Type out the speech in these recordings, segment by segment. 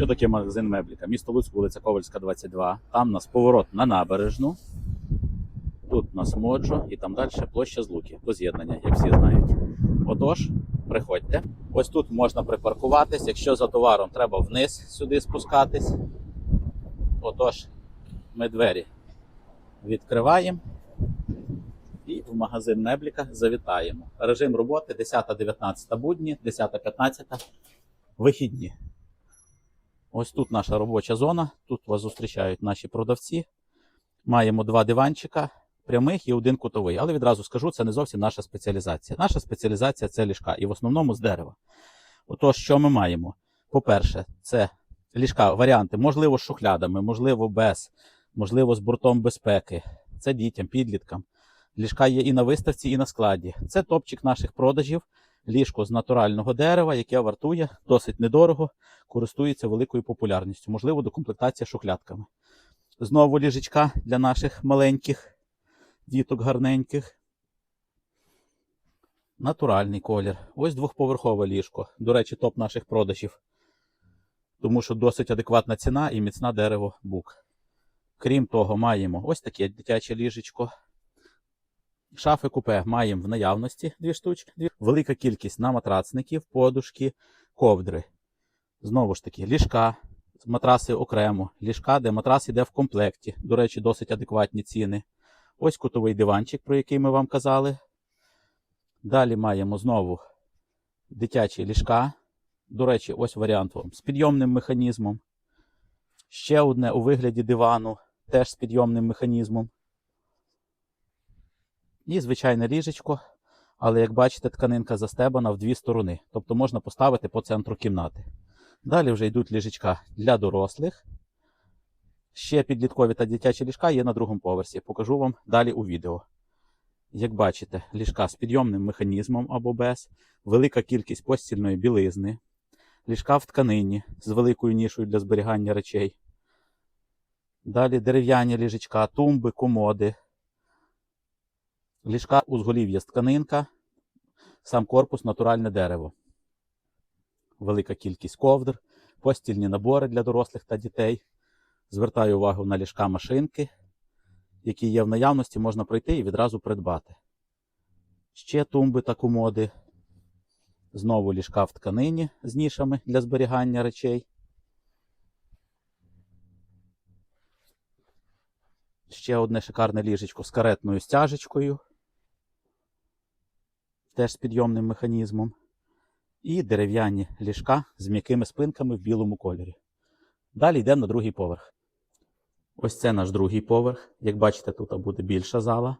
Що таке магазин Мебліка? Місто Луцьк, вулиця Ковальська, 22. Там у нас поворот на набережну. Тут у нас Моджо і там далі площа Злуки до з'єднання, як всі знають. Отож, приходьте. Ось тут можна припаркуватись. Якщо за товаром треба вниз сюди спускатись. Отож, ми двері відкриваємо і в магазин Мебліка завітаємо. Режим роботи 10-19 будні, 10-15 вихідні. Ось тут наша робоча зона. Тут вас зустрічають наші продавці. Маємо два диванчика прямих і один кутовий. Але відразу скажу, це не зовсім наша спеціалізація. Наша спеціалізація це ліжка, і в основному з дерева. Отож, що ми маємо? По-перше, це ліжка, варіанти, можливо, з шухлядами, можливо, без, можливо, з бортом безпеки. Це дітям, підліткам. Ліжка є і на виставці, і на складі. Це топчик наших продажів. Ліжко з натурального дерева, яке вартує досить недорого, користується великою популярністю. Можливо, докомплектація шухлядками. Знову ліжечка для наших маленьких діток гарненьких. Натуральний колір. Ось двохповерхове ліжко. До речі, топ наших продажів. Тому що досить адекватна ціна і міцна дерево бук. Крім того, маємо ось таке дитяче ліжечко. Шафи купе маємо в наявності дві штучки. Велика кількість наматрацників, подушки, ковдри. Знову ж таки, ліжка, матраси окремо, ліжка, де матрас іде в комплекті. До речі, досить адекватні ціни. Ось кутовий диванчик, про який ми вам казали. Далі маємо знову дитячі ліжка. До речі, ось варіант вам з підйомним механізмом. Ще одне у вигляді дивану, теж з підйомним механізмом. І звичайне ліжечко, але як бачите, тканинка застебана в дві сторони. Тобто можна поставити по центру кімнати. Далі вже йдуть ліжечка для дорослих. Ще підліткові та дитячі ліжка є на другому поверсі. Покажу вам далі у відео. Як бачите, ліжка з підйомним механізмом або без, велика кількість постільної білизни, ліжка в тканині з великою нішою для зберігання речей. Далі дерев'яні ліжечка, тумби, комоди. Ліжка узголів'я з тканинка, сам корпус натуральне дерево. Велика кількість ковдр, постільні набори для дорослих та дітей. Звертаю увагу на ліжка машинки, які є в наявності, можна пройти і відразу придбати. Ще тумби та комоди. Знову ліжка в тканині з нішами для зберігання речей. Ще одне шикарне ліжечко з каретною стяжечкою. Теж з підйомним механізмом. І дерев'яні ліжка з м'якими спинками в білому кольорі. Далі йдемо на другий поверх. Ось це наш другий поверх. Як бачите, тут буде більша зала.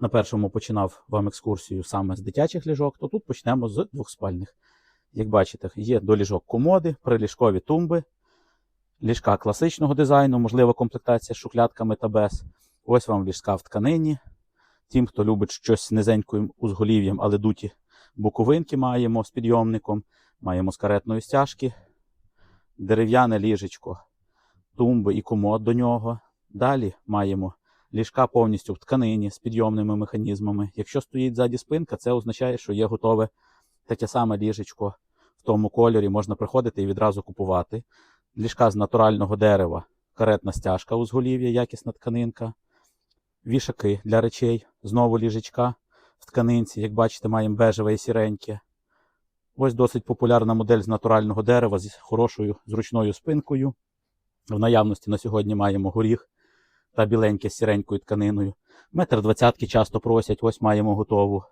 На першому починав вам екскурсію саме з дитячих ліжок, то тут почнемо з двохспальних. Як бачите, є до ліжок комоди, приліжкові тумби, ліжка класичного дизайну, можлива комплектація з шухлядками та без. Ось вам ліжка в тканині. Тим, хто любить щось низеньким узголів'ям, але дуті буковинки маємо з підйомником, маємо з каретної стяжки, дерев'яне ліжечко, тумби і комод до нього. Далі маємо ліжка повністю в тканині з підйомними механізмами. Якщо стоїть ззаді спинка, це означає, що є готове таке саме ліжечко в тому кольорі, можна приходити і відразу купувати. Ліжка з натурального дерева, каретна стяжка узголів'я, якісна тканинка, вішаки для речей, знову ліжечка в тканинці. Як бачите, маємо бежеве і сіреньке. Ось досить популярна модель з натурального дерева з хорошою зручною спинкою. В наявності на сьогодні маємо горіх та біленьке з сіренькою тканиною. Метр двадцятки часто просять, ось маємо готову.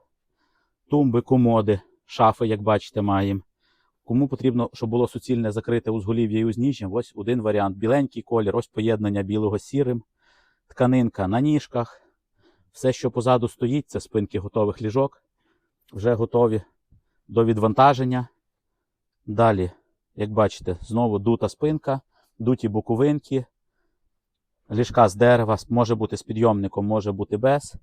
Тумби, комоди, шафи, як бачите, маємо. Кому потрібно, щоб було суцільне закрите узголів'я і узніжжя, ось один варіант. Біленький колір, ось поєднання білого з сірим, тканинка на ніжках. Все, що позаду стоїть, це спинки готових ліжок. Вже готові до відвантаження. Далі, як бачите, знову дута спинка, дуті боковинки, ліжка з дерева, може бути з підйомником, може бути без.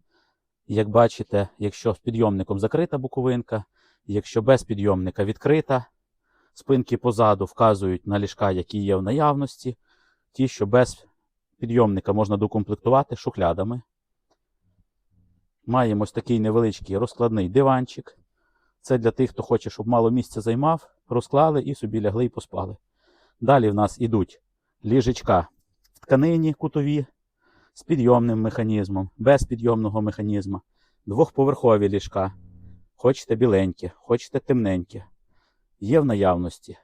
Як бачите, якщо з підйомником закрита боковинка, якщо без підйомника відкрита, спинки позаду вказують на ліжка, які є в наявності. Ті, що без підйомника можна докомплектувати шухлядами. Маємо ось такий невеличкий розкладний диванчик. Це для тих, хто хоче, щоб мало місця займав, розклали і собі лягли і поспали. Далі в нас ідуть ліжечка в тканині кутові з підйомним механізмом, без підйомного механізму, двохповерхові ліжка. Хочете біленькі, хочете темненькі. Є в наявності.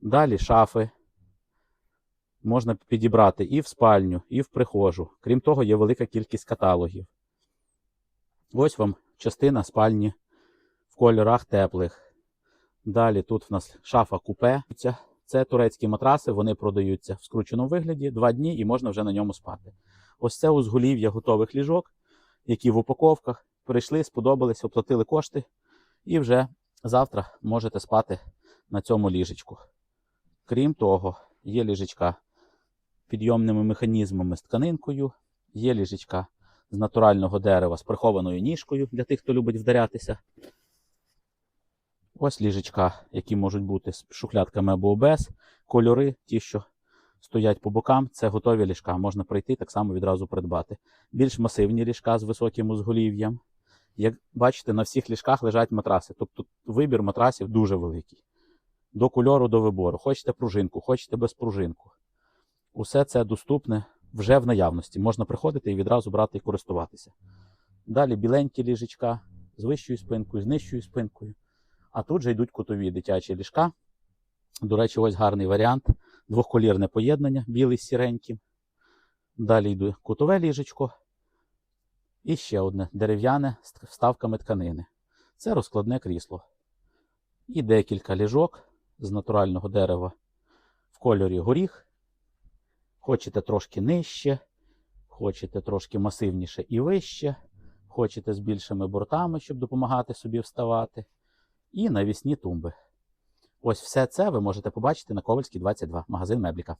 Далі шафи. Можна підібрати і в спальню, і в прихожу. Крім того, є велика кількість каталогів. Ось вам частина спальні в кольорах теплих. Далі тут в нас шафа купе. Це- турецькі матраси, вони продаються в скрученому вигляді два дні і можна вже на ньому спати. Ось це узголів'я готових ліжок, які в упаковках прийшли, сподобались, оплатили кошти, і вже завтра можете спати на цьому ліжечку. Крім того, є ліжечка підйомними механізмами з тканинкою, є ліжечка з натурального дерева з прихованою ніжкою для тих, хто любить вдарятися. Ось ліжечка, які можуть бути з шухлядками або без. Кольори, ті, що стоять по бокам, це готові ліжка. Можна прийти так само відразу придбати. Більш масивні ліжка з високим узголів'ям. Як бачите, на всіх ліжках лежать матраси. Тобто вибір матрасів дуже великий. До кольору, до вибору. Хочете пружинку, хочете без пружинку. Усе це доступне вже в наявності. Можна приходити і відразу брати і користуватися. Далі біленькі ліжечка з вищою спинкою, з нижчою спинкою. А тут же йдуть кутові дитячі ліжка. До речі, ось гарний варіант. Двохколірне поєднання, білий з сіреньким. Далі йде кутове ліжечко. І ще одне дерев'яне з вставками тканини. Це розкладне крісло. І декілька ліжок з натурального дерева в кольорі горіх. Хочете трошки нижче, хочете трошки масивніше і вище, хочете з більшими бортами, щоб допомагати собі вставати. І навісні тумби. Ось все це ви можете побачити на Ковальській 22, магазин Мебліка.